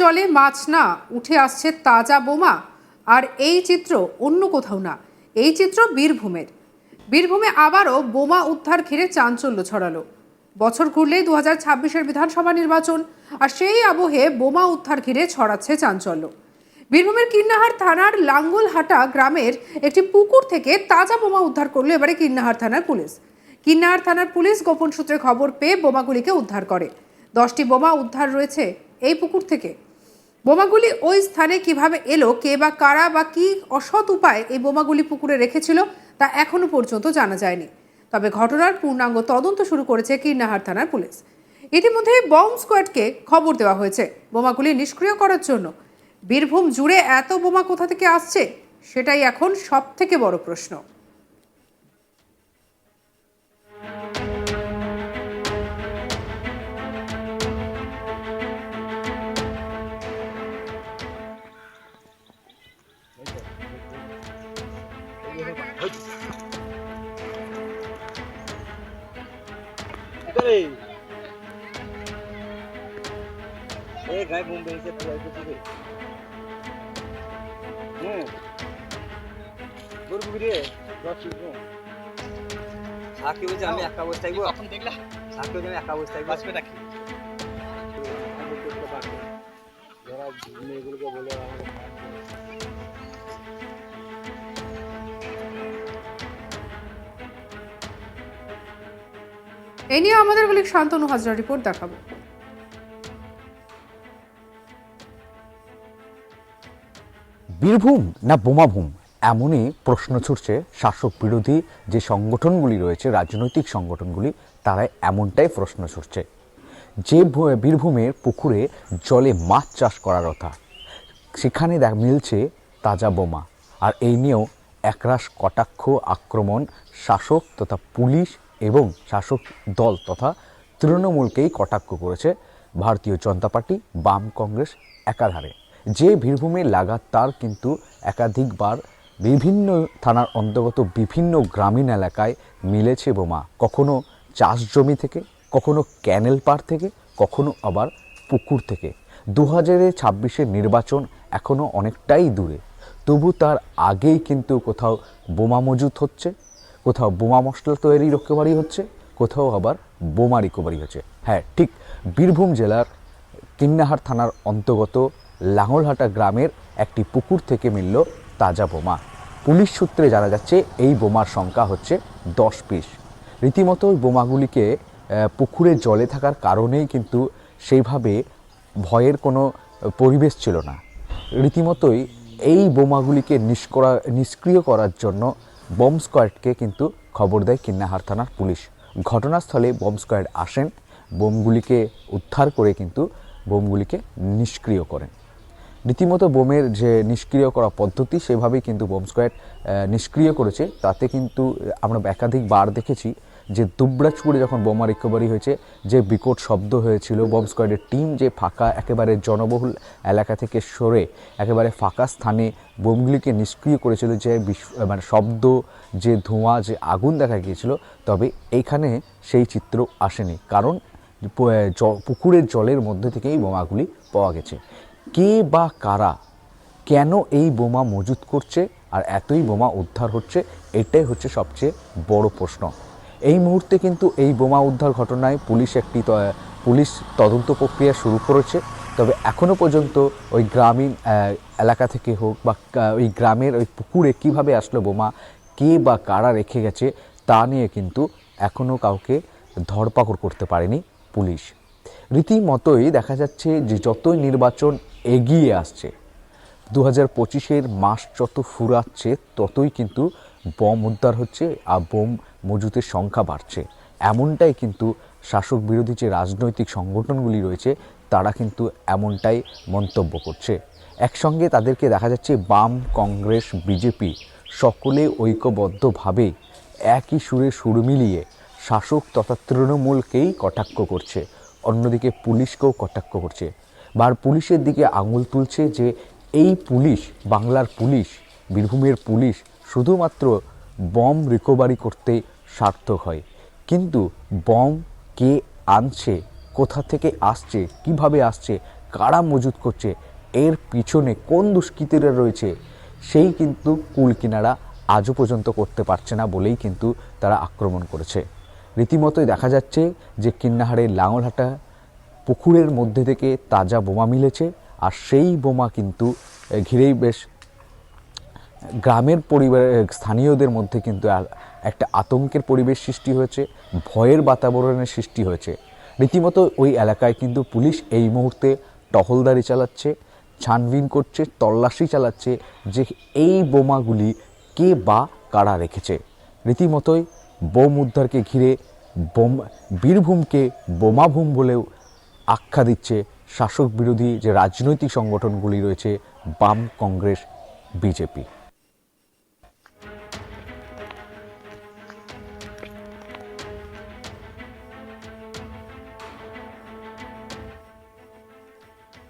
জলে মাছ না, উঠে আসছে তাজা বোমা। আর এই চিত্র অন্য কোথাও না, এই চিত্র বীরভূমের। বীরভূমে আবারও বোমা উদ্ধার ঘিরে চাঞ্চল্য ছড়ালো। বছর ঘুরলেই দু হাজার ছাব্বিশের বিধানসভা নির্বাচন, আর সেই আবহে বোমা উদ্ধার ঘিরে ছড়াচ্ছে চাঞ্চল্য। বীরভূমের কিন্নাহার থানার লাঙ্গলহাটা গ্রামের একটি পুকুর থেকে তাজা বোমা উদ্ধার করল এবারে কিন্নাহার থানার পুলিশ। কিন্নাহার থানার পুলিশ গোপন সূত্রে খবর পেয়ে বোমাগুলিকে উদ্ধার করে। দশটি বোমা উদ্ধার রয়েছে এই পুকুর থেকে। বোমাগুলি ওই স্থানে কীভাবে এলো, কে বা কারা বা কি অসৎ উপায় এই বোমাগুলি পুকুরে রেখেছিল, তা এখনও পর্যন্ত জানা যায়নি। তবে ঘটনার পূর্ণাঙ্গ তদন্ত শুরু করেছে কিন্নাহার থানার পুলিশ। ইতিমধ্যে বম্ব স্কোয়াডকে খবর দেওয়া হয়েছে বোমাগুলি নিষ্ক্রিয় করার জন্য। বীরভূম জুড়ে এত বোমা কোথা থেকে আসছে, সেটাই এখন সব থেকে বড় প্রশ্ন। ए गाय मुंबई से पूरा को तुझे হুম গরু বিরে দশ কিলো সাকি বলছে আমি একা বসে থাকবো তখন দেখলা সাকি বলছে আমি একা বসে থাকবো বাঁচবে নাকি যারা মেয়েগুলোকে বলে আমাকে এই নিয়ে আমাদের বলি শান্তনু হাজরা রিপোর্ট দেখাবো বীরভূম না বোমাভূম? এমনই প্রশ্ন ছুটছে শাসক বিরোধী যে সংগঠনগুলি রয়েছে, রাজনৈতিক সংগঠনগুলি তারা এমনটাই প্রশ্ন ছুটছে। যে বীরভূমের পুকুরে জলে মাছ চাষ করার কথা, সেখানে দেখ, মিলছে তাজা বোমা। আর এই নিয়েও একরাশ কটাক্ষ, আক্রমণ শাসক তথা পুলিশ এবং শাসক দল তথা তৃণমূলকেই কটাক্ষ করেছে ভারতীয় জনতা পার্টি, বাম কংগ্রেস একাধারে। যে বীরভূমে লাগাতার কিন্তু একাধিকবার বিভিন্ন থানার অন্তর্গত বিভিন্ন গ্রামীণ এলাকায় মিলেছে বোমা, কখনো চাষ জমি থেকে, কখনো ক্যানেল পার থেকে, কখনো আবার পুকুর থেকে। দু হাজারের ছাব্বিশের নির্বাচন এখনও অনেকটাই দূরে। তবু তার আগেই কিন্তু কোথাও বোমা মজুত হচ্ছে, কোথাও বোমা মশলা তৈরি রিকভারি হচ্ছে, কোথাও আবার বোমা রিকভারি হচ্ছে। হ্যাঁ ঠিক বীরভূম জেলার কিন্নাহার থানার অন্তর্গত লাঙলহাটা গ্রামের একটি পুকুর থেকে মিলল তাজা বোমা। পুলিশ সূত্রে জানা যাচ্ছে, এই বোমার সংখ্যা হচ্ছে দশ পিস। রীতিমতো ওই বোমাগুলিকে পুকুরে জলে থাকার কারণেই কিন্তু সেইভাবে ভয়ের কোনো পরিবেশ ছিল না। রীতিমতোই এই বোমাগুলিকে নিষ্করা, নিষ্ক্রিয় করার জন্য বম্ব স্কোয়াডকে কিন্তু খবর দেয় কিন্নাহার থানার পুলিশ। ঘটনাস্থলে বম্ব স্কোয়াড আসেন, বোমগুলিকে উদ্ধার করে কিন্তু বোমগুলিকে নিষ্ক্রিয় করেন। রীতিমতো বোমের যে নিষ্ক্রিয় করা পদ্ধতি, সেভাবেই কিন্তু বোম স্কোয়াড নিষ্ক্রিয় করেছে। তাতে কিন্তু আমরা একাধিক বার দেখেছি যে দুবরাজপুরে যখন বোমা রিকভারি হয়েছে, যে বিকট শব্দ হয়েছিল, বোম স্কোয়াডের টিম যে ফাঁকা, একেবারে জনবহুল এলাকা থেকে সরে, একেবারে ফাঁকা স্থানে বোমগুলিকে নিষ্ক্রিয় করেছিল, যে মানে শব্দ, যে ধোঁয়া, যে আগুন দেখা গিয়েছিল, তবে এইখানে সেই চিত্র আসেনি। কারণ পুকুরের জলের মধ্যে থেকেই বোমাগুলি পাওয়া গেছে। কে বা কারা কেন এই বোমা মজুত করছে আর এতই বোমা উদ্ধার হচ্ছে, এটাই হচ্ছে সবচেয়ে বড় প্রশ্ন। এই মুহূর্তে কিন্তু এই বোমা উদ্ধার ঘটনায় পুলিশ একটি পুলিশ তদন্ত প্রক্রিয়া শুরু করেছে। তবে এখনও পর্যন্ত ওই গ্রামীণ এলাকা থেকে হোক বা ওই গ্রামের ওই পুকুরে কীভাবে আসলো বোমা, কে বা কারা রেখে গেছে, তা নিয়ে কিন্তু এখনও কাউকে ধরপাকড় করতে পারেনি পুলিশ। রীতিমতোই দেখা যাচ্ছে যে যতই নির্বাচন এগিয়ে আসছে। দু হাজার পঁচিশের মাস যত ফুরাচ্ছে, ততই কিন্তু বম উদ্ধার হচ্ছে আর বোম মজুতের সংখ্যা বাড়ছে। এমনটাই কিন্তু শাসক বিরোধী যে রাজনৈতিক সংগঠনগুলি রয়েছে, তারা কিন্তু এমনটাই মন্তব্য করছে। একসঙ্গে তাদেরকে দেখা যাচ্ছে বাম, কংগ্রেস, বিজেপি সকলে ঐক্যবদ্ধভাবে একই সুরে সুর মিলিয়ে শাসক তথা তৃণমূলকেই কটাক্ষ করছে। অন্যদিকে পুলিশকেও কটাক্ষ করছে। বার পুলিশের দিকে আঙুল তুলছে যে এই পুলিশ, বাংলার পুলিশ, বীরভূমের পুলিশ শুধুমাত্র বম রিকভারি করতে সার্থক হয়। কিন্তু বম কে আনছে, কোথা থেকে আসছে, কীভাবে আসছে, কারা মজুত করছে, এর পিছনে কোন দুষ্কৃতীরা রয়েছে, সেই কিন্তু কুল কিনারা আজও পর্যন্ত করতে পারছে না বলেই কিন্তু তারা আক্রমণ করেছে। রীতিমতোই দেখা যাচ্ছে যে কিন্নাহারের লাঙলহাটা পুকুরের মধ্যে থেকে তাজা বোমা মিলেছে, আর সেই বোমা কিন্তু ঘিরেই বেশ, গ্রামের পরিবার স্থানীয়দের মধ্যে কিন্তু একটা আতঙ্কের পরিবেশ সৃষ্টি হয়েছে, ভয়ের বাতাবরণের সৃষ্টি হয়েছে। রীতিমতো ওই এলাকায় কিন্তু পুলিশ এই মুহূর্তে টহলদারি চালাচ্ছে, ছানবিন করছে, তল্লাশি চালাচ্ছে যে এই বোমাগুলি কে বা কারা রেখেছে। রীতিমতোই বোম উদ্ধারকে ঘিরে বোম, বীরভূমকে বোমাভূম বলেও আখ্যা দিচ্ছে শাসক বিরোধী যে রাজনৈতিক সংগঠনগুলি রয়েছে বাম কংগ্রেস, বিজেপি।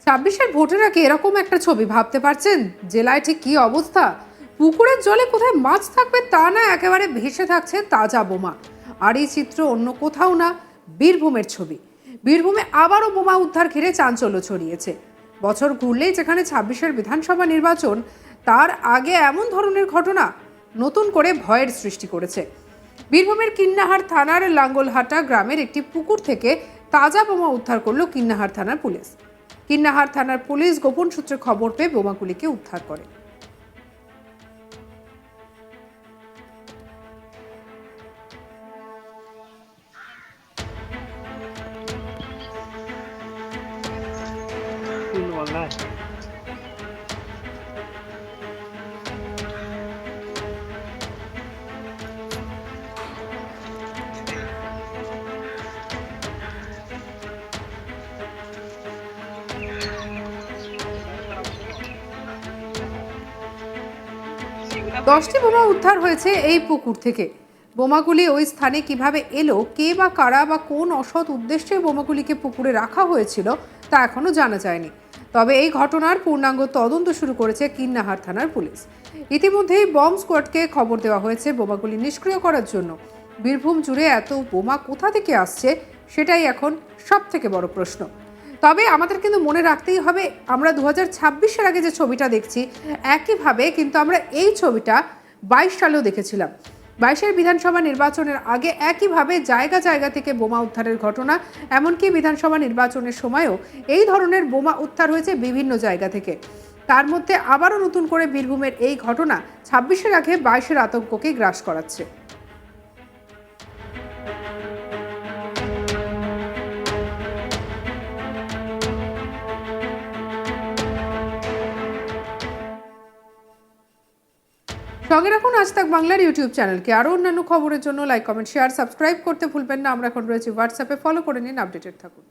ছাব্বিশের ভোটেরা কি এরকম একটা ছবি, ভাবতে পারছেন? জেলায় ঠিক কি অবস্থা? পুকুরের জলে কোথায় মাছ থাকবে তা না, একেবারে ভেসে থাকছে তাজা বোমা। আর এই চিত্র অন্য কোথাও না, বীরভূমের ছবি। বীরভূমে আবারও বোমা উদ্ধার ঘিরে চাঞ্চল্য ছড়িয়েছে। বছর ঘুরলেই যেখানে ছাব্বিশের বিধানসভা নির্বাচন, তার আগে এমন ধরনের ঘটনা নতুন করে ভয়ের সৃষ্টি করেছে। বীরভূমের কিন্নাহার থানার লাঙ্গলহাটা গ্রামের একটি পুকুর থেকে তাজা বোমা উদ্ধার করল কিন্নাহার থানার পুলিশ। কিন্নাহার থানার পুলিশ গোপন সূত্রে খবর পেয়ে বোমাগুলিকে উদ্ধার করে। দশটি বোমা উদ্ধার হয়েছে এই পুকুর থেকে। বোমাগুলি ওই স্থানে কীভাবে এলো, কে বা কারা বা কোন অসৎ উদ্দেশ্যে বোমাগুলিকে পুকুরে রাখা হয়েছিল, তা এখনও জানা যায়নি। তবে এই ঘটনার পূর্ণাঙ্গ তদন্ত শুরু করেছে কিন্নাহার থানার পুলিশ। ইতিমধ্যেই বম্ব স্কোয়াডকে খবর দেওয়া হয়েছে বোমাগুলি নিষ্ক্রিয় করার জন্য। বীরভূম জুড়ে এত বোমা কোথা থেকে আসছে সেটাই এখন সব থেকে বড় প্রশ্ন। তবে আমাদের কিন্তু মনে রাখতেই হবে, আমরা দু হাজার আগে যে ছবিটা দেখছি, একইভাবে কিন্তু আমরা এই ছবিটা বাইশ সালেও দেখেছিলাম। বাইশের বিধানসভা নির্বাচনের আগে একইভাবে জায়গা জায়গা থেকে বোমা উদ্ধারের ঘটনা, এমনকি বিধানসভা নির্বাচনের সময়ও এই ধরনের বোমা উদ্ধার হয়েছে বিভিন্ন জায়গা থেকে। তার মধ্যে আবারও নতুন করে বীরভূমের এই ঘটনা ছাব্বিশের আগে বাইশের আতঙ্ককে গ্রাস করাচ্ছে। সঙ্গে রাখুন। আজ তাক বাংলার ইউটিউব চ্যানেলকে আরও অন্যান্য খবরের জন্য লাইক কমেন্ট শেয়ার সাবস্ক্রাইব করতে ভুলবেন না। আমরা এখন রয়েছি হোয়াটসঅ্যাপে ফলো করে নিন আপডেটেড থাকুন।